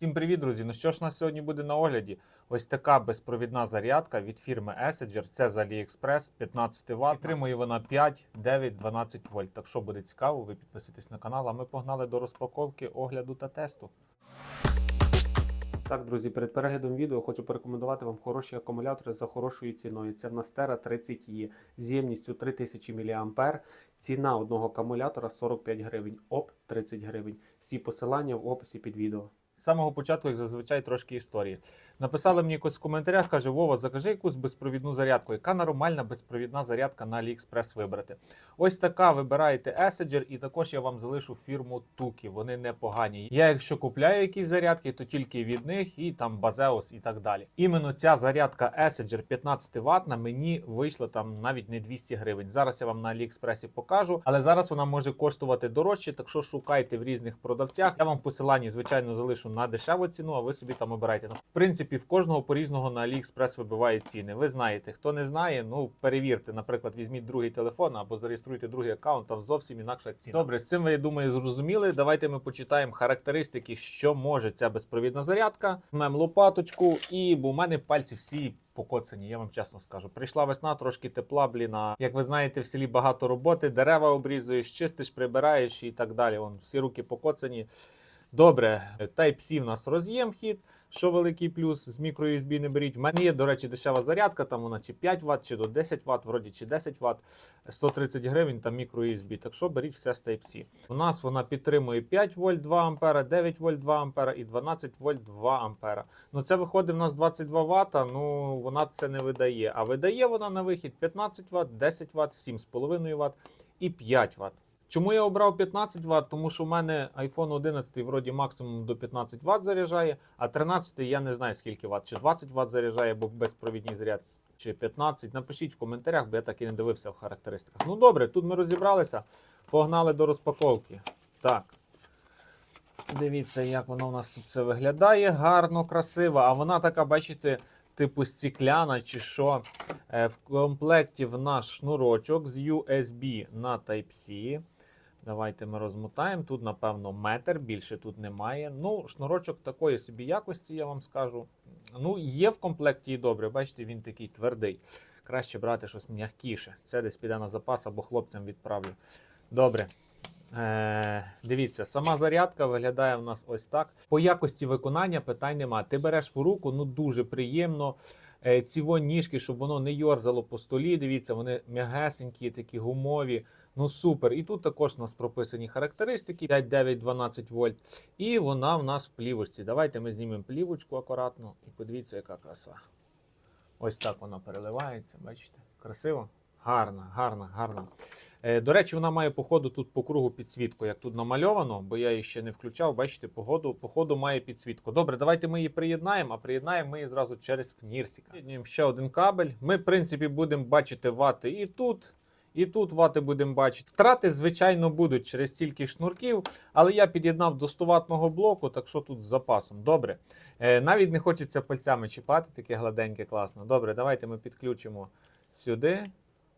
Всім привіт, друзі! Ну що ж у нас сьогодні буде на огляді? Ось така безпровідна зарядка від фірми Essager. Це з AliExpress 15 Вт. Підтримує вона 5, 9, 12 вольт. Так що буде цікаво, ви підписуйтесь на канал. А ми погнали до розпаковки, огляду та тесту. Так, друзі, перед переглядом відео хочу порекомендувати вам хороші акумулятори за хорошою ціною. Це в нас Tera 30 e з ємністю 3000 мА. Ціна одного акумулятора 45 гривень, ОП 30 гривень. Всі посилання в описі під відео. Самого початку, як зазвичай, трошки історії. Написали мені якось в коментарях, каже: Вова, закажи якусь безпровідну зарядку. Яка нормальна безпровідна зарядка на AliExpress вибрати? Ось така вибираєте Essager, і також я вам залишу фірму Туки. Вони непогані. Я, якщо купляю якісь зарядки, то тільки від них і там Базеус і так далі. Іменно ця зарядка Essager 15 Вт на мені вийшла там навіть не 200 гривень. Зараз я вам на AliExpress покажу, але зараз вона може коштувати дорожче, так що шукайте в різних продавцях. Я вам в посиланні, звичайно, залишу на дешеву ціну, а ви собі там обирайте. Ну, в принципі, в кожного по різного на AliExpress вибиває ціни. Ви знаєте, хто не знає, ну перевірте. Наприклад, візьміть другий телефон або зареєструйте другий аккаунт, там зовсім інакша ціна. Добре, з цим ви я думаю, зрозуміли. Давайте ми почитаємо характеристики, що може ця безпровідна зарядка. Візьмемо лопаточку, і бо у мене пальці всі. Покоцані, я вам чесно скажу. Прийшла весна, трошки тепла, блін. А як ви знаєте, в селі багато роботи, дерева обрізуєш, чистиш, прибираєш і так далі. Вон всі руки покоцані. Добре, Type-C в нас роз'єм вхід, що великий плюс. З мікро-USB не беріть. У мене є, до речі, дешева зарядка, там вона чи 5 Вт, чи до 10 Вт, вроді чи 10 Вт, 130 гривень там мікро-USB. Так що беріть все з Type-C. У нас вона підтримує 5 вольт 2 А, 9 вольт 2 А і 12 вольт 2 А. Ну це виходить в нас 22 Вт, ну вона це не видає. А видає вона на вихід 15 Вт, 10 Вт, 7,5 Вт і 5 Вт. Чому я обрав 15 Вт? Тому що в мене iPhone 11 вроді максимум до 15 Вт заряджає, а 13 я не знаю скільки Вт, чи 20 Вт заряджає, бо безпровідній заряд, чи 15. Напишіть в коментарях, бо я так і не дивився в характеристиках. Ну добре, тут ми розібралися. Погнали до розпаковки. Так. Дивіться, як воно у нас тут все виглядає. Гарно, красиво. А вона така, бачите, типу стікляна чи що. Е, В комплекті в нас шнурочок з USB на Type-C. Давайте ми розмотаємо. Тут, напевно, метр, більше тут немає. Ну, шнурочок такої собі якості, я вам скажу. Ну, є в комплекті і добре. Бачите, він такий твердий. Краще брати щось м'якіше. Це десь піде на запас або хлопцям відправлю. Добре. Е, дивіться, сама зарядка виглядає в нас ось так. По якості виконання питань нема. Ти береш в руку, ну дуже приємно. Е, ці во ніжки, щоб воно не йорзало по столі. Дивіться, вони м'ягесенькі, такі гумові. Ну супер. І тут також у нас прописані характеристики 5, 9, 12 вольт. І вона в нас в плівочці. Давайте ми знімемо плівочку акуратно і подивіться, яка краса. Ось так вона переливається. Бачите? Красиво? Гарна, гарна, гарна. Е, до речі, вона має по ходу тут по кругу підсвітку, як тут намальовано, бо я її ще не включав. Бачите, по ходу, по ходу має підсвітку. Добре, давайте ми її приєднаємо, а приєднаємо ми її зразу через фнірсіка. Ще один кабель. Ми, в принципі, будемо бачити вати і тут. І тут вати будемо бачити. Втрати, звичайно, будуть через стільки шнурків, але я під'єднав до 100 ватного блоку, так що тут з запасом. Добре. Е, навіть не хочеться пальцями чіпати, таке гладеньке, класно. Добре, давайте ми підключимо сюди.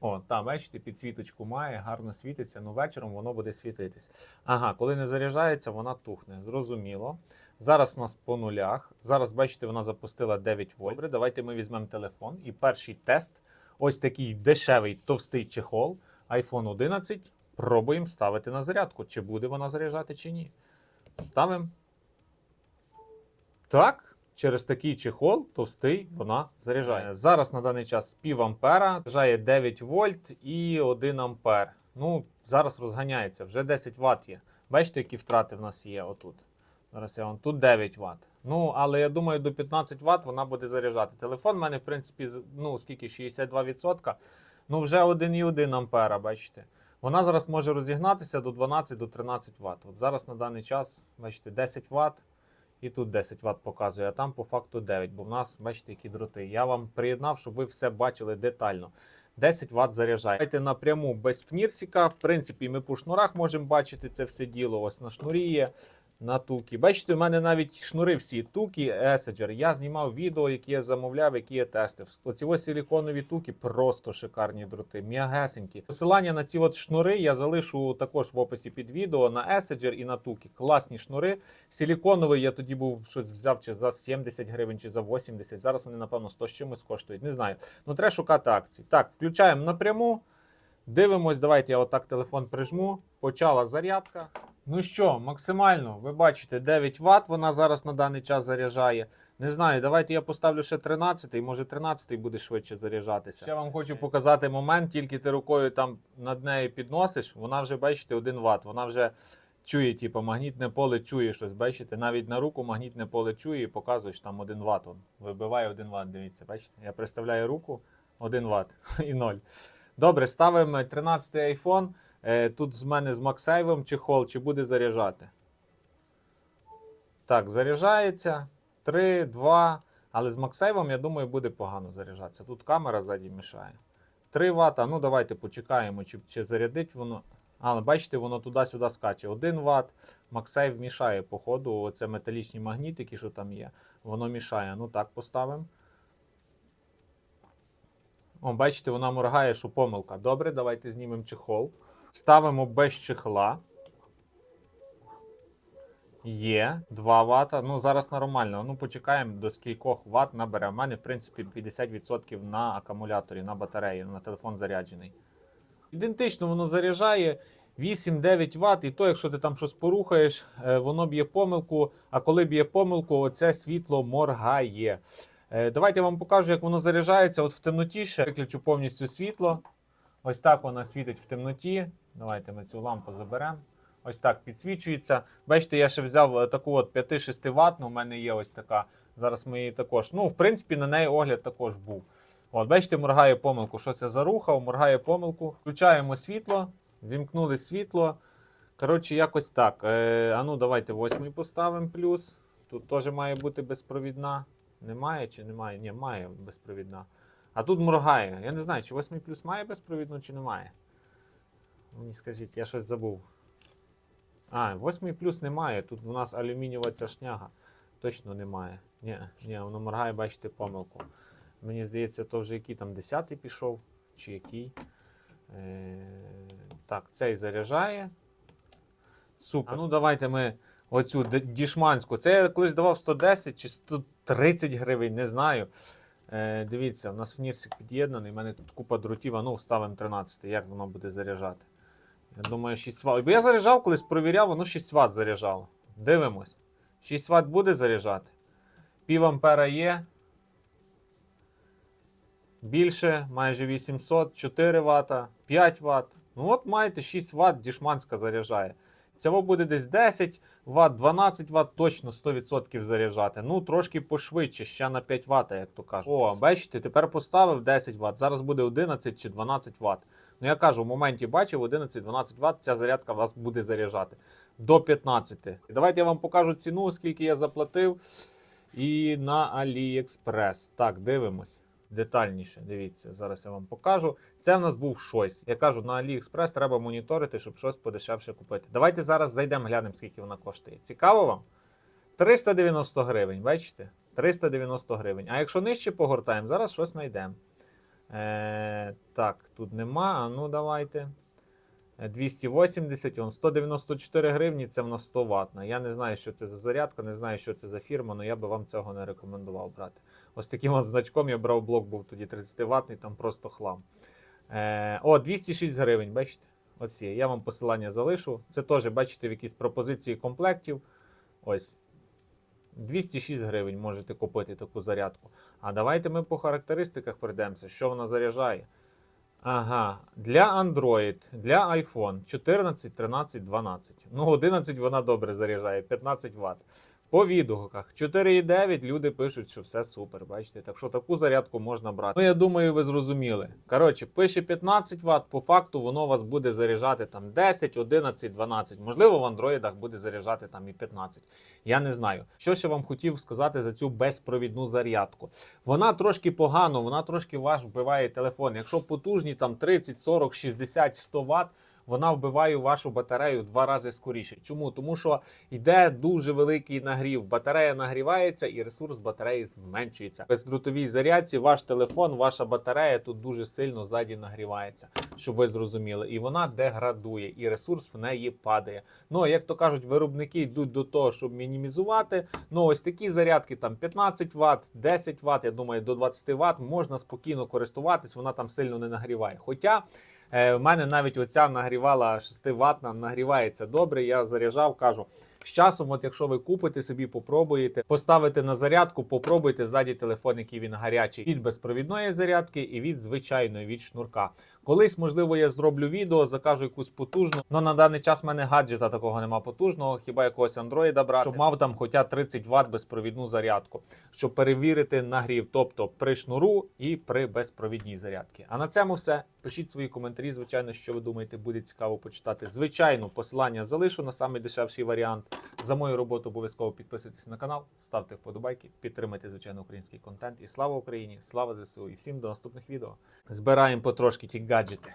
О, там, бачите, підсвіточку має, гарно світиться, ну вечором воно буде світитись. Ага, коли не заряджається, вона тухне. Зрозуміло. Зараз у нас по нулях. Зараз, бачите, вона запустила 9 вольт. Добре, давайте ми візьмемо телефон. І перший тест ось такий дешевий товстий чехол iPhone 11. Пробуємо ставити на зарядку. Чи буде вона заряджати, чи ні. Ставимо. Так. Через такий чехол товстий вона заряджає. Зараз на даний час пів ампера, заряджає 9 вольт і 1 ампер. Ну, зараз розганяється, вже 10 Вт є. Бачите, які втрати в нас є отут. Зараз я вам тут 9 Вт. Ну, але я думаю, до 15 Вт вона буде заряджати. Телефон в мене, в принципі, ну, скільки 62%. Ну, вже 1,1 ампера, бачите. Вона зараз може розігнатися до 12-13 Вт. От зараз на даний час, бачите, 10 Вт. І тут 10 Вт показує, а там по факту 9, бо в нас, бачите, які дроти. Я вам приєднав, щоб ви все бачили детально. 10 Вт заряджає. Давайте напряму без фнірсіка. В принципі, ми по шнурах можемо бачити це все діло. Ось на шнурі є. На тукі. Бачите, у мене навіть шнури всі тукі, Еседжер. Я знімав відео, які я замовляв, які я тестив. Оці ось силіконові туки просто шикарні дроти, м'ягесенькі. Посилання на ці от шнури я залишу також в описі під відео на Еседжер і на тукі. Класні шнури. Силіконовий я тоді був щось взяв чи за 70 гривень, чи за 80. Зараз вони, напевно, 100 з чимось коштують. Не знаю. Ну, треба шукати акції. Так, включаємо напряму. Дивимось, давайте я отак телефон прижму. Почала зарядка. Ну що, максимально, ви бачите, 9 Вт вона зараз на даний час заряджає. Не знаю, давайте я поставлю ще 13, може 13 буде швидше заряджатися. Ще вам хочу показати момент, тільки ти рукою там над нею підносиш, вона вже, бачите, 1 Вт. Вона вже чує, типу, магнітне поле чує щось. Бачите, навіть на руку магнітне поле чує і показує, що там 1 Вт. Он вибиває 1 Вт. Дивіться, бачите? Я приставляю руку 1 Вт і 0. Добре, ставимо 13 iPhone. Е, Тут з мене з MagSafe чехол, чи буде заряджати. Так, заряджається. 3, 2. Але з MagSafe, я думаю, буде погано заряджатися. Тут камера ззаді мішає. 3 Вт. Ну, давайте почекаємо, чи, чи зарядить воно. Але бачите, воно туди-сюди скаче. 1 Вт. MagSafe мішає, походу, оце металічні магнітики, що там є. Воно мішає. Ну так поставимо. О, бачите, вона моргає, що помилка. Добре, давайте знімемо чехол. Ставимо без чехла. Є 2 Вт. Ну, зараз нормально. Ну, почекаємо до скількох Вт набере. У мене, в принципі, 50% на акумуляторі, на батареї, на телефон заряджений. Ідентично воно заряджає 8-9 Вт, і то, якщо ти там щось порухаєш, е, воно б'є помилку. А коли б'є помилку, оце світло моргає. Е, Давайте я вам покажу, як воно заряджається. От в темноті ще виключу повністю світло. Ось так вона світить в темноті. Давайте ми цю лампу заберемо. Ось так підсвічується. Бачите, я ще взяв е, таку от 5-6 ватну, у мене є ось така. Зараз ми її також. Ну, в принципі, на неї огляд також був. От, бачите, моргає помилку. Щось я зарухав, моргає помилку. Включаємо світло, вімкнули світло. Коротше, якось так. Е, а ну, давайте восьмий поставимо плюс. Тут теж має бути безпровідна. Немає чи немає? Ні, має безпровідна. А тут моргає. Я не знаю, чи 8 плюс має безпровідну, чи немає. Мені скажіть, я щось забув. А, 8 плюс немає. Тут у нас алюмінієва ця шняга. Точно немає. Ні, ні, воно моргає, бачите, помилку. Мені здається, то вже який там 10 пішов, чи який. Е, так, цей заряджає. Супер. А ну давайте ми оцю дішманську. Це я колись давав 110 чи 130 гривень, не знаю. Е, дивіться, у нас фнірсик під'єднаний, у мене тут купа дротів, а ну ставимо 13, як воно буде заряджати. Я думаю, 6 Вт. Бо я заряджав, колись провіряв, воно 6 Вт заряджало. Дивимось. 6 Вт буде заряджати. Пів ампера є. Більше, майже 800, 4 Вт, 5 Вт. Ну от маєте 6 Вт, дішманська заряджає. Цього буде десь 10 Вт, 12 Вт, точно 100% заряджати. Ну, трошки пошвидше, ще на 5 Вт, як то кажуть. О, бачите, тепер поставив 10 Вт. Зараз буде 11 чи 12 Вт. Ну, я кажу, в моменті бачив 11-12 Вт, ця зарядка вас буде заряджати до 15. Давайте я вам покажу ціну, скільки я заплатив. І на AliExpress. Так, дивимось. Детальніше, дивіться, зараз я вам покажу. Це в нас був щось. Я кажу, на AliExpress треба моніторити, щоб щось подешевше купити. Давайте зараз зайдемо, глянемо, скільки вона коштує. Цікаво вам? 390 гривень, бачите? 390 гривень. А якщо нижче погортаємо, зараз щось знайдемо. Е, так, тут нема. А ну давайте. Е, 280, он 194 гривні, це в нас 100 ватна. Я не знаю, що це за зарядка, не знаю, що це за фірма, але я би вам цього не рекомендував брати. Ось таким от значком я брав блок, був тоді 30 ватний, там просто хлам. Е, о, 206 гривень, бачите? Оці. Я вам посилання залишу. Це теж, бачите, в якісь пропозиції комплектів. Ось. 206 гривень можете купити таку зарядку. А давайте ми по характеристиках пройдемося, що вона заряджає. Ага, для Android, для iPhone 14, 13, 12. Ну, 11 вона добре заряджає, 15 Вт. По відгуках 4,9 люди пишуть, що все супер. Бачите, так що таку зарядку можна брати. Ну, я думаю, ви зрозуміли. Коротше, пише 15 Вт, по факту воно вас буде заряджати там 10, 11, 12. Можливо, в андроїдах буде заряджати там і 15. Я не знаю. Що ще вам хотів сказати за цю безпровідну зарядку. Вона трошки погано, вона трошки ваш вбиває телефон. Якщо потужні там 30, 40, 60, 100 Вт, вона вбиває вашу батарею два рази скоріше. Чому? Тому що йде дуже великий нагрів. Батарея нагрівається і ресурс батареї зменшується. Без дротовій зарядці ваш телефон, ваша батарея тут дуже сильно ззаді нагрівається, щоб ви зрозуміли. І вона деградує, і ресурс в неї падає. Ну як то кажуть, виробники йдуть до того, щоб мінімізувати. Ну ось такі зарядки, там 15 Вт, 10 Вт, я думаю, до 20 Вт можна спокійно користуватись, вона там сильно не нагріває. Хоча е, в мене навіть оця нагрівала 6 ватна, нагрівається добре. Я заряджав, кажу. З часом, от якщо ви купите собі, попробуєте, поставите на зарядку, попробуйте ззаді телефон, який він гарячий від безпровідної зарядки і від звичайної від шнурка. Колись, можливо, я зроблю відео, закажу якусь потужну. але на даний час в мене гаджета такого нема потужного, хіба якогось андроїда брати, щоб мав там хоча 30 Вт безпровідну зарядку, щоб перевірити нагрів, тобто при шнуру і при безпровідній зарядці. А на цьому все. Пишіть свої коментарі. Звичайно, що ви думаєте, буде цікаво почитати. Звичайно, посилання залишу на самий дешевший варіант. За мою роботу обов'язково підписуйтесь на канал, ставте вподобайки, підтримайте звичайно український контент. І слава Україні! Слава ЗСУ! І всім до наступних відео. Збираємо потрошки ті гаджети.